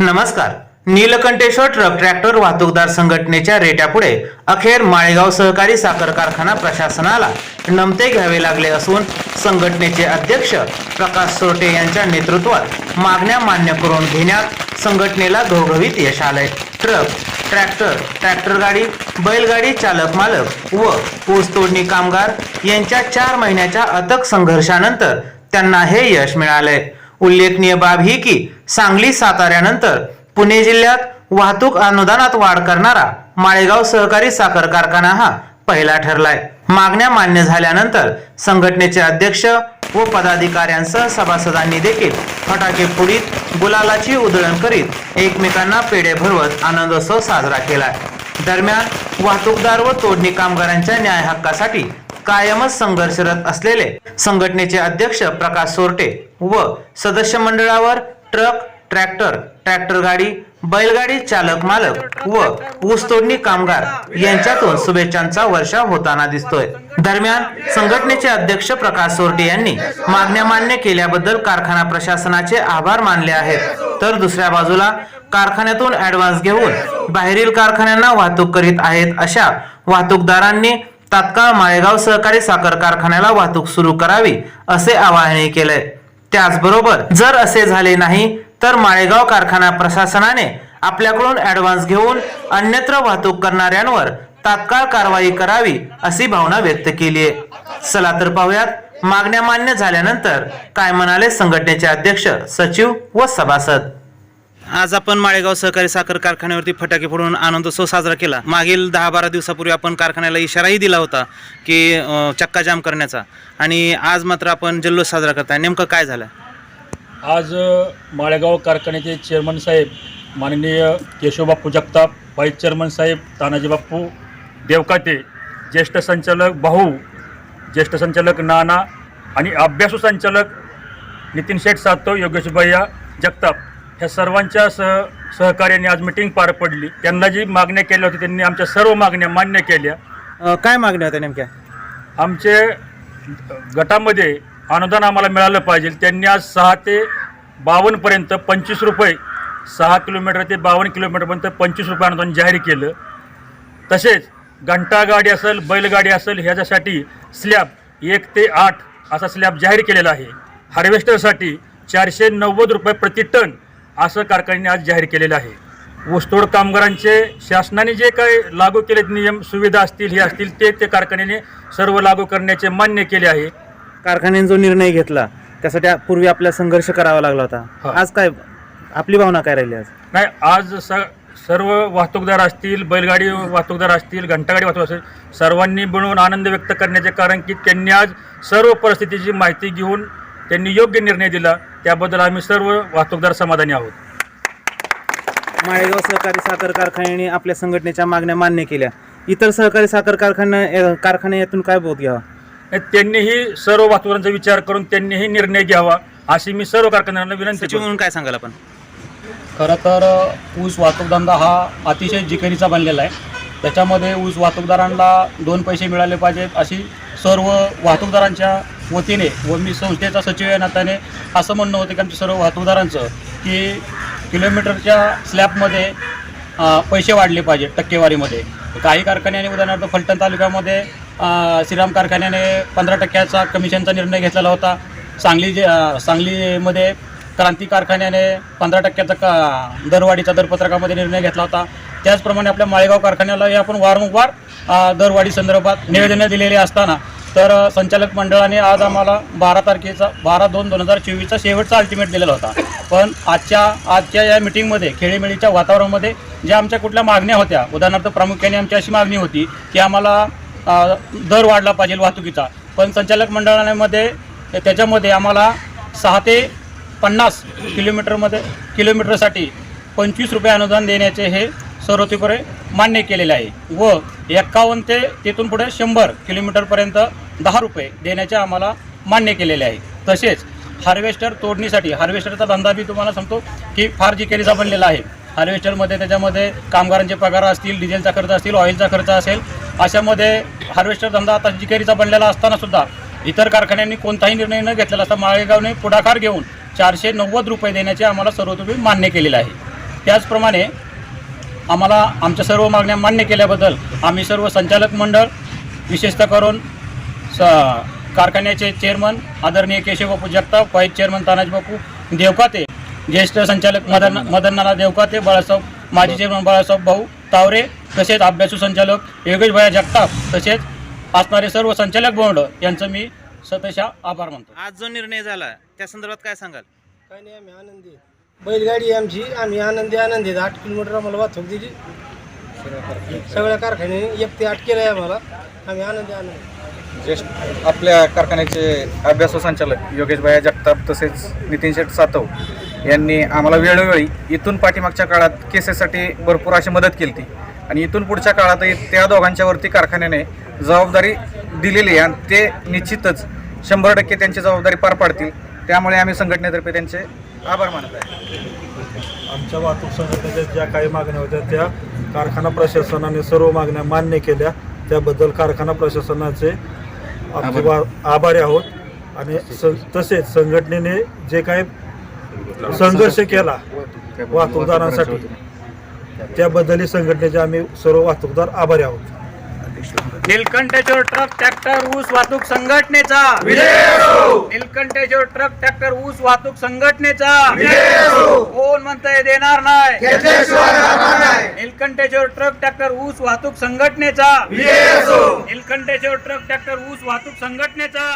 नमस्कार. Neelkantheshwar truck tractor वाहतूकदार संघटनेच्या रेट्यापुढे अखेर माळेगाव सहकारी साखर कारखाना प्रशासनाला नमते घ्यावे लागले असून संघटनेचे अध्यक्ष प्रकाश सोटे यांच्या नेतृत्वात मागण्या मान्य करून घेण्यात संघटनेला घवघवीत यश आलंय. ट्रक ट्रॅक्टर ट्रॅक्टर गाडी बैलगाडी चालक मालक व ऊसतोडणी कामगार यांच्या चार महिन्याच्या अथक संघर्षानंतर त्यांना हे यश मिळालंय. उल्लेखनीय बाब ही की सांगली साताऱ्यानंतर पुणे जिल्ह्यात वाहतूक अनुदानात वाढ करणारा माळेगाव सहकारी साखर कारखाना हा पहिला ठरलाय. मागण्या मान्य झाल्यानंतर संघटनेचे अध्यक्ष व पदाधिकाऱ्यांसह सभासदांनी देखील फटाके फुडीत गुलालाची उधळण करीत एकमेकांना पेढे भरवत आनंदोत्सव साजरा केलाय. दरम्यान वाहतूकदार व तोडणी कामगारांच्या न्याय हक्कासाठी कायमच संघर्षरत असलेले संघटनेचे अध्यक्ष प्रकाश सोरटे व सदस्य मंडळावर ट्रक ट्रॅक्टर ट्रॅक्टर गाडी बैलगाडी चालक मालक व ऊसतोडणी कामगार यांच्यातून शुभेच्छांचा वर्षाव होताना दिसतोय. दरम्यान संघटनेचे अध्यक्ष प्रकाश सोरटे यांनी मागण्या मान्य केल्याबद्दल कारखाना प्रशासनाचे आभार मानले आहेत. तर दुसऱ्या बाजूला कारखान्यातून ऍडव्हान्स घेऊन बाहेरील कारखान्यांना वाहतूक करीत आहेत अशा वाहतूकदारांनी तात्काळ माळेगाव सहकारी साखर कारखान्याला वाहतूक सुरू करावी असे आवाहनही केलंय. त्याचबरोबर जर असे झाले नाही तर माळेगाव कारखाना प्रशासनाने आपल्याकडून ऍडव्हान्स घेऊन अन्यत्र वाहतूक करणाऱ्यांवर तात्काळ कारवाई करावी अशी भावना व्यक्त केली आहे. चला तर पाहूयात मागण्या मान्य झाल्यानंतर काय म्हणाले संघटनेचे अध्यक्ष सचिव व सभासद? आज आपण माळेगाव सहकारी साखर कारखान्यावरती फटाके फोडून आनंदोत्सव साजरा केला. मागील दहा बारा दिवसापूर्वी आपण कारखान्याला इशाराही दिला होता की अं, चक्का जाम करण्याचा. आणि आज मात्र आपण जल्लोष साजरा करताय. नेमकं काय झालं? आज अ, माळेगाव कारखान्याचे चेअरमन साहेब माननीय केशवबाप्पू जगताप व्हाईस चेअरमन साहेब तानाजी बाप्पू देवकाते ज्येष्ठ संचालक भाऊ ज्येष्ठ संचालक नाना आणि अभ्यासू संचालक नितीन शेठ सातव योगेश भैया जगताप. ह्या सर्वांच्या सह सहकार्याने आज मिटिंग पार पडली. त्यांना जी मागण्या केल्या होत्या त्यांनी आमच्या सर्व मागण्या मान्य केल्या. अं, काय मागण्या होत्या नेमक्या? आमचे गटामध्ये अनुदान आम्हाला मिळालं पाहिजे. त्यांनी आज सहा ते बावन्नपर्यंत पंचवीस रुपये सहा किलोमीटर ते बावन्न किलोमीटरपर्यंत पंचवीस रुपये अनुदान जाहीर केलं. तसेच घंटा गाडी असेल बैलगाडी असेल ह्याच्यासाठी स्लॅब एक ते आठ असा स्लॅब जाहीर केलेला आहे. हार्वेस्टरसाठी चारशे नव्वद रुपये प्रति टन असं कारखान्याने आज जाहीर केलेलं आहे. ऊसतोड कामगारांचे शासनाने जे काही लागू केलेत नियम सुविधा असतील हे असतील ते ते कारखान्याने सर्व लागू करण्याचे मान्य केले आहे. कारखान्याने जो निर्णय घेतला त्यासाठी पूर्वी आपल्याला संघर्ष करावा लागला होता. आज काय आपली भावना काय राहिली आज? नाही आज स सर्व वाहतूकदार असतील बैलगाडी वाहतूकदार असतील घंटागाडी वाहतूक असेल सर्वांनी मिळून आनंद व्यक्त करण्याचे कारण की त्यांनी आज सर्व परिस्थितीची माहिती घेऊन त्यांनी योग्य निर्णय दिला. त्याबद्दल आम्ही सर्व वाहतूकदार समाधानी आहोत. माळेगाव सहकारी साखर कारखान्याने आपल्या संघटनेच्या मागण्या मान्य केल्या. इतर सहकारी साखर कारखाना कारखाने यातून काय बोध घ्यावा? आणि त्यांनीही सर्व वाहतुकांचा विचार करून त्यांनीही निर्णय घ्यावा अशी मी सर्व कारखान्यांना विनंती सचिव करतो म्हणून काय सांगाल आपण? खरं तर ऊस वाहतूकधंदा हा अतिशय जिकरीचा बनलेला आहे. त्याच्यामध्ये ऊस वाहतूकदारांना दोन पैसे मिळाले पाहिजेत अशी सर्व वाहतूकदारांच्या वतीने व मी संस्थेचा सचिव या नात्याने असं म्हणणं होतं की आमच्या सर्व वाहतूकदारांचं की किलोमीटरच्या स्लॅबमध्ये पैसे वाढले पाहिजे टक्केवारीमध्ये. काही कारखान्याने उदाहरणार्थ फलटण तालुक्यामध्ये श्रीराम कारखान्याने पंधरा टक्क्याचा कमिशनचा निर्णय घेतलेला होता. सांगली जे सांगलीमध्ये क्रांती कारखान्याने पंधरा टक्क्याचा का दरवाढीचा दरपत्रकामध्ये निर्णय घेतला होता. त्याचप्रमाणे आपल्या माळेगाव कारखान्यालाही आपण वारंवार दरवाढी संदर्भात निवेदनं दिलेली असताना तर संचालक मंडळाने आज आम्हाला बारा तारखेचा बारा दोन दोन हजार चोवीसचा शेवटचा अल्टिमेट दिलेला होता. पण आजच्या आजच्या या मिटिंगमध्ये खेळीमेळीच्या वातावरणामध्ये ज्या आमच्या कुठल्या मागण्या होत्या उदाहरणार्थ प्रामुख्याने आमची अशी मागणी होती की आम्हाला दर वाढला पाहिजे वाहतुकीचा. पण संचालक मंडळामध्ये त्याच्यामध्ये आम्हाला सहा ते पन्नास किलोमीटरमध्ये किलोमीटरसाठी पंचवीस रुपये अनुदान देण्याचे हे सर्वतोपरी मान्य केलेले आहे. व एक्कावन्न ते तिथून पुढे शंभर किलोमीटरपर्यंत दहा रुपये देण्याचे आम्हाला मान्य केलेले आहे. तसेच हार्वेस्टर तोडणीसाठी हार्वेस्टरचा धंदा बी तुम्हाला सांगतो की फार जिकेरीचा बनलेला आहे. हार्वेस्टरमध्ये त्याच्यामध्ये कामगारांचे पगार असतील डिझेलचा खर्च असतील ऑइलचा खर्च असेल अशामध्ये हार्वेस्टर धंदा आता जिकेरीचा बनलेला असताना सुद्धा इतर कारखान्यांनी कोणताही निर्णय न घेतलेला असता माळेगावने पुढाकार घेऊन चारशे नव्वद रुपये देण्याचे आम्हाला सर्वतोपी मान्य केलेलं आहे. त्याचप्रमाणे आम्हाला आमच्या सर्व मागण्या मान्य केल्याबद्दल आम्ही सर्व संचालक मंडळ विशेषतः करून स कारखान्याचे चेअरमन आदरणीय केशवबापू जगताप व्हाईस चेअरमन तानाजी बापू देवकाते ज्येष्ठ संचालक मदन मदननाला देवकाते बाळासाहेब माजी चेअरमन बाळासाहेब भाऊ तावरे तसेच अभ्यासू संचालक योगेश भैया जगताप तसेच असणारे सर्व संचालक बोर्ड यांचं मी सतशा आभार मानतो आज जो निर्णय झाला त्या संदर्भात काय सांगाल काही नाही आम्ही आनंदी आहे. बैलगाडी आहे आमची. आम्ही आनंदी आनंदी आठ किलोमीटर आम्हाला वाहतूक दिली. सगळ्या कारखान्याने एक ते आठ केलं आहे आम्हाला. आम्ही आनंदी आनंदी ज्येष्ठ आपल्या कारखान्याचे अभ्यास व संचालक योगेशभाया जगताप तसेच नितीन शेठ सातव यांनी आम्हाला वेळोवेळी इथून पाठीमागच्या काळात केसेससाठी भरपूर अशी मदत केली ती आणि इथून पुढच्या काळातही त्या दोघांच्यावरती कारखान्याने जबाबदारी दिलेली आहे आणि ते निश्चितच शंभर टक्के त्यांची जबाबदारी पार पाडतील. त्यामुळे आम्ही संघटनेतर्फे त्यांचे आभार मानत आहे. आमच्या वाहतूक संघटनेच्या ज्या काही मागण्या होत्या त्या कारखाना प्रशासनाने सर्व मागण्या मान्य केल्या. त्याबद्दल कारखाना प्रशासनाचे आमचे वा- आभारी आहोत. आणि स- तसेच संघटनेने जे काही संघर्ष केला वाहतूकदारांसाठी त्याबद्दलही संघटनेचे आम्ही सर्व वाहतूकदार आभारी आहोत. निलकंठेश्वर ट्रक ट्रॅक्टर ऊस वाहतूक संघटनेचा. निलकंठेश्वर ट्रक ट्रॅक्टर ऊस वाहतूक संघटनेचा. कोण म्हणतंय देणार नाही? निलकंठेश्वर ट्रक ट्रॅक्टर ऊस वाहतूक संघटनेचा. निलकंठेश्वर ट्रक ट्रॅक्टर ऊस वाहतूक संघटनेचा.